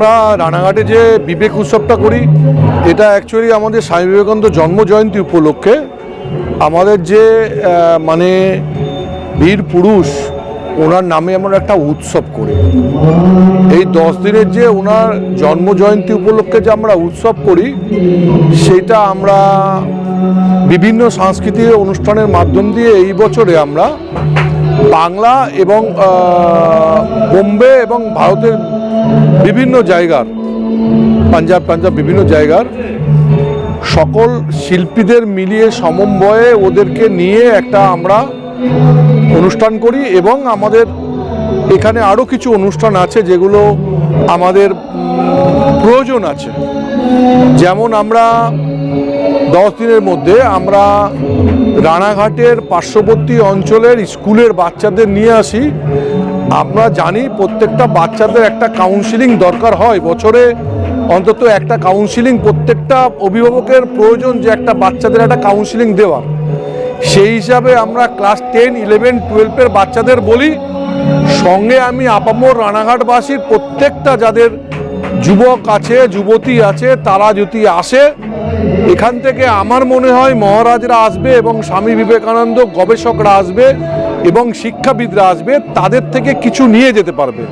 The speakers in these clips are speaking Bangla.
আমরা রানাঘাটে যে বিবেক উৎসবটা করি, এটা অ্যাকচুয়ালি আমাদের স্বামী বিবেকানন্দ জন্ম জয়ন্তী উপলক্ষে আমাদের যে মানে বীর পুরুষ, ওনার নামে আমরা একটা উৎসব করি। এই দশ দিনের যে ওনার জন্ম জয়ন্তী উপলক্ষে যে আমরা উৎসব করি, সেটা আমরা বিভিন্ন সাংস্কৃতিক অনুষ্ঠানের মাধ্যম দিয়ে এই বছরে আমরা বাংলা এবং বোম্বে এবং ভারতের বিভিন্ন জায়গার, পাঞ্জাব পাঞ্জাব বিভিন্ন জায়গার সকল শিল্পীদের মিলিয়ে সমন্বয়ে ওদেরকে নিয়ে একটা আমরা অনুষ্ঠান করি এবং আমাদের এখানে আরও কিছু অনুষ্ঠান আছে যেগুলো আমাদের প্রয়োজন আছে। যেমন আমরা দশ দিনের মধ্যে আমরা রানাঘাটের পার্শ্ববর্তী অঞ্চলের স্কুলের বাচ্চাদের নিয়ে আসি। আমরা জানি প্রত্যেকটা বাচ্চাদের একটা কাউন্সিলিং দরকার হয়। বছরে অন্তত একটা কাউন্সিলিং প্রত্যেকটা অভিভাবকের প্রয়োজন যে একটা বাচ্চাদের একটা কাউন্সিলিং দেওয়া। সেই হিসাবে আমরা ক্লাস টেন ইলেভেন টুয়েলভের বাচ্চাদের বলি, সঙ্গে আমি আপামোর রানাঘাটবাসীর প্রত্যেকটা যাদের যুবক আছে, যুবতী আছে, তারা যদি আসে, এখান থেকে আমার মনে হয় মহারাজরা আসবে এবং স্বামী বিবেকানন্দ, গবেষকরা আসবে এবং শিক্ষাবিদরা আসবে, তাদের থেকে কিছু নিয়ে যেতে পারবে।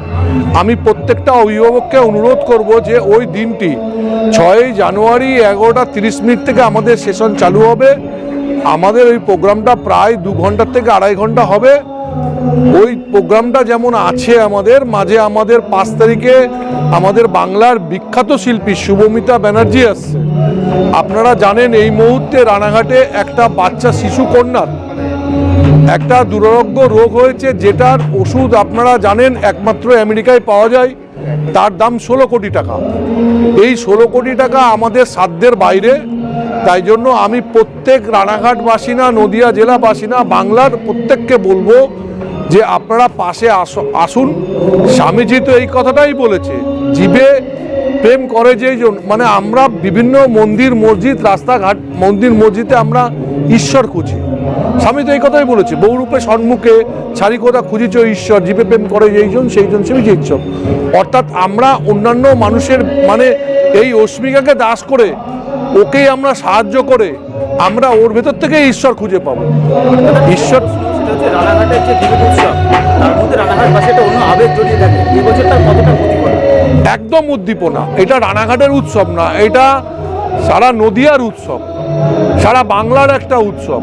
আমি প্রত্যেকটা অভিভাবককে অনুরোধ করব যে ওই দিনটি, ছয়ই জানুয়ারি এগারোটা তিরিশ মিনিট থেকে আমাদের সেশন চালু হবে। আমাদের ওই প্রোগ্রামটা প্রায় দু ঘণ্টার থেকে আড়াই ঘণ্টা হবে। ওই প্রোগ্রামটা যেমন আছে আমাদের, মাঝে আমাদের পাঁচ তারিখে আমাদের বাংলার বিখ্যাত শিল্পী শুভমিতা ব্যানার্জি আসছে। আপনারা জানেন এই মুহূর্তে রানাঘাটে একটা বাচ্চা শিশু কন্যার একটা দুরারোগ্য রোগ হয়েছে, যেটার ওষুধ আপনারা জানেন একমাত্র আমেরিকায় পাওয়া যায়, তার দাম ষোলো কোটি টাকা। এই ষোলো কোটি টাকা আমাদের সাধ্যের বাইরে তাই জন্য আমি প্রত্যেক রানাঘাটবাসী না নদিয়া জেলাবাসী না বাংলার প্রত্যেককে বলব যে আপনারা পাশে আসুন। স্বামীজি তো এই কথাটাই বলেছে, জীবে প্রেম করে জন মানে আমরা বিভিন্ন মন্দির, মসজিদ, রাস্তাঘাট, মন্দির, মসজিদে আমরা ঈশ্বর খুঁজি। স্বামী তো এই কথাই বলেছে বহুরূপে সম্মুখে ছাড়ি কোথা খুঁজিছ ঈশ্বর? জীবে প্রেম করে যেইজন সেইজন সেবি যে ঈশ্বর। অর্থাৎ আমরা অন্যান্য মানুষের মানে এই অস্মিকাকে দাস করে ওকেই আমরা সাহায্য করে আমরা ওর ভেতর থেকে ঈশ্বর খুঁজে পাবো। ঈশ্বর রানাঘাটের যে দিবস উৎসব তার মধ্যে রানাঘাটবাসী একটা অন্য আবেগ জড়িয়ে থাকে। এই বছরটা কতটা ক্ষতি একদম উদ্দীপনা। এটা রানাঘাটের উৎসব না এটা সারা নদিয়ার উৎসব সারা বাংলার একটা উৎসব।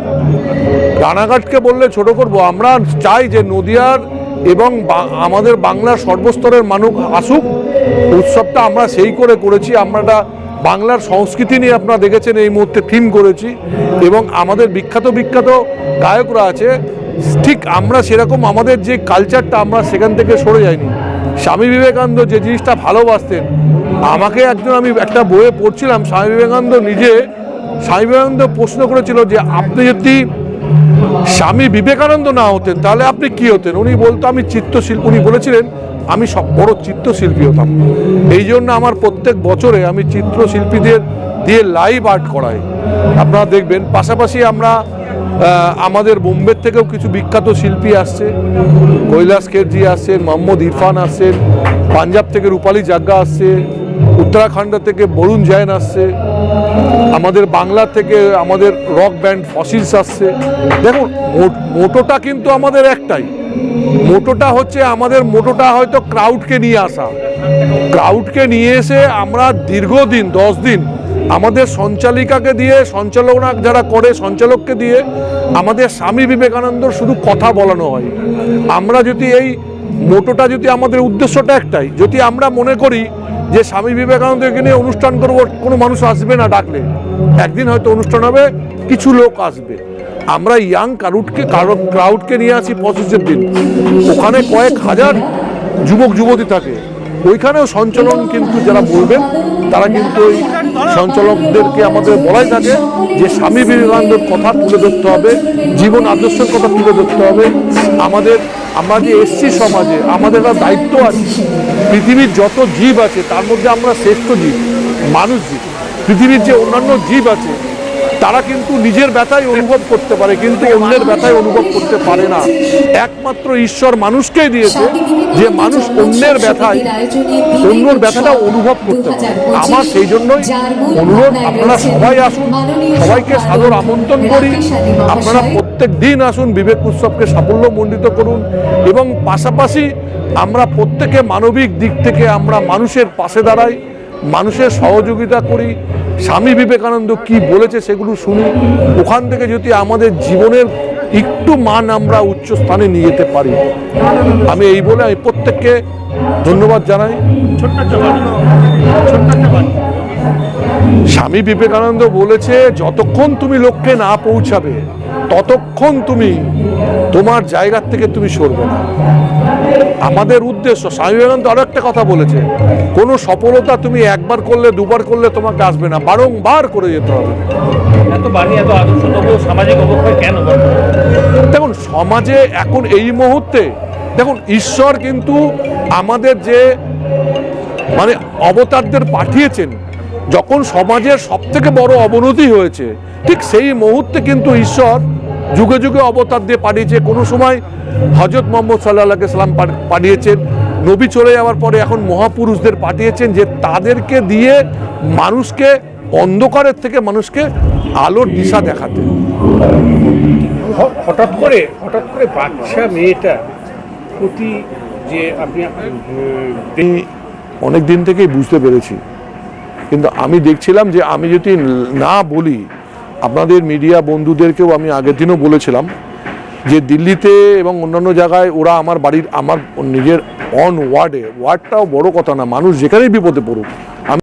রানাঘাটকে বললে ছোট করব আমরা চাই যে নদিয়ার এবং আমাদের বাংলার সর্বস্তরের মানুষ আসুক, উৎসবটা আমরা সেই করে করেছি। আমরা একটা বাংলার সংস্কৃতি নিয়ে আপনারা দেখেছেন, এই মুহূর্তে থিম করেছি এবং আমাদের বিখ্যাত বিখ্যাত গায়করা আছে। ঠিক আমরা সেরকম আমাদের যে কালচারটা আমরা সেখান থেকে সরে যাইনি। স্বামী বিবেকানন্দ যে জিনিসটা ভালোবাসতেন, আমাকে একজন আমি একটা বইয়ে পড়ছিলাম, স্বামী বিবেকানন্দ নিজে, স্বামী বিবেকানন্দ প্রশ্ন করেছিল যে, আপনি যদি স্বামী বিবেকানন্দ না হতেন, তাহলে আপনি কি হতেন? উনি বলতো, আমি চিত্রশিল্পী উনি বলেছিলেন, আমি সব বড় চিত্রশিল্পী হতাম। এই জন্য আমার প্রত্যেক বছরে আমি চিত্রশিল্পীদের দিয়ে লাইভ আর্ট করাই। আপনারা দেখবেন, পাশাপাশি আমরা আমাদের বোম্বের থেকেও কিছু বিখ্যাত শিল্পী আসছে। কৈলাস কেরজি আসছেন, মোহাম্মদ ইরফান আসছেন, পাঞ্জাব থেকে রূপালী জাগ্গা আসছে, উত্তরাখণ্ড থেকে বরুণ জৈন আসছে। আমাদের বাংলা থেকে আমাদের রক ব্যান্ড ফসিলস আসছে। দেখুন মোটোটা কিন্তু আমাদের একটাই। মোটোটা হচ্ছে আমাদের মোটোটা হয়তো ক্রাউডকে নিয়ে আসা। ক্রাউডকে নিয়ে এসে আমরা দীর্ঘদিন, দশ দিন আমাদের সঞ্চালিকাকে দিয়ে সঞ্চালনা যারা করে, সঞ্চালককে দিয়ে আমাদের স্বামী বিবেকানন্দর শুধু কথা বলানো হয়। আমরা যদি এই মোটোটা যদি আমাদের উদ্দেশ্যটা একটাই, যদি আমরা মনে করি যে স্বামী বিবেকানন্দকে নিয়ে অনুষ্ঠান করব, কোনো মানুষ আসবে না ডাকলে। একদিন হয়তো অনুষ্ঠান হবে, কিছু লোক আসবে। আমরা ইয়াং কারুটকে কারও ক্রাউডকে নিয়ে আসি পঁচিশের দিন। ওখানে কয়েক হাজার যুবক, যুবতী থাকে। ওইখানেও সঞ্চালন কিন্তু যারা বলবেন, তারা কিন্তু ওই সঞ্চালকদেরকে আমাদের বলাই থাকে যে স্বামী বিবেকানন্দের কথা তুলে ধরতে হবে, জীবন আদর্শের কথা তুলে ধরতে হবে। আমাদের আমরা যে এসছি সমাজে, আমাদের একটা দায়িত্ব আছে। পৃথিবীর যত জীব আছে, তার মধ্যে আমরা শ্রেষ্ঠ জীব, মানুষ জীব। পৃথিবীর যে অন্যান্য জীব আছে তারা কিন্তু নিজের ব্যথাই অনুভব করতে পারে, কিন্তু অন্যের ব্যথাই অনুভব করতে পারে না। একমাত্র ঈশ্বর মানুষকেই দিয়েছে যে মানুষ অন্যের ব্যথায়, অন্যর ব্যথাটা অনুভব করতে পারে। আমার সেই জন্যই অনুরোধ, আপনারা সবাই আসুন, সবাইকে সাদর আমন্ত্রণ করি। আপনারা প্রত্যেক দিন আসুন, বিবেক উৎসবকে সাফল্য মণ্ডিত করুন এবং পাশাপাশি আমরা প্রত্যেকে মানবিক দিক থেকে আমরা মানুষের পাশে দাঁড়াই। মানুষের সহযোগিতা করি, স্বামী বিবেকানন্দ কি বলেছে সেগুলো শুনি, ওখান থেকে যদি আমাদের জীবনের একটু মান আমরা উচ্চ স্থানে নিয়ে যেতে পারি। আমি এই বলে আমি প্রত্যেককে ধন্যবাদ জানাই। স্বামী বিবেকানন্দ বলেছে, যতক্ষণ তুমি লক্ষ্যে না পৌঁছাবে, ততক্ষণ তুমি তোমার জায়গার থেকে তুমি সরবে না। আমাদের উদ্দেশ্য স্বামী বিবেকানন্দ আরও একটা কথা বলেছে কোনো সফলতা তুমি একবার করলে দুবার করলে তোমাকে আসবে না বারংবার করে যেতে হবে? দেখুন সমাজে এখন এই মুহূর্তে দেখুন ঈশ্বর কিন্তু আমাদের যে মানে অবতারদের পাঠিয়েছেন যখন সমাজের সব থেকে বড় অবনতি হয়েছে ঠিক সেই মুহূর্তে কিন্তু ঈশ্বর যুগে যুগে অবতার দিয়ে পাঠিয়েছে কোনো সময় হজরত মোহাম্মদ সাল্লাহ সাল্লাম পাঠিয়েছেন নবী চলে যাওয়ার পরে এখন মহাপুরুষদের পাঠিয়েছেন যে তাদেরকে দিয়ে মানুষকে অন্ধকারের থেকে মানুষকে আলোর দিশা দেখাতে। হঠাৎ করে হঠাৎ করে বাচ্চা মেয়েটা প্রতি যে আপনি অনেক দিন থেকেই বুঝতে পেরেছি। কিন্তু আমি দেখছিলাম যে আমি যদি না বলি আপনাদের মিডিয়া বন্ধুদেরকেও আমি আগের দিনও বলেছিলাম যে দিল্লিতে এবং অন্যান্য জায়গায় ওরা আমার বাড়ির, আমার নিজের অন ওয়ার্ডে ওয়ার্ডটাও বড় কথা না, মানুষ যেখানেই বিপদে পড়ুক। আমি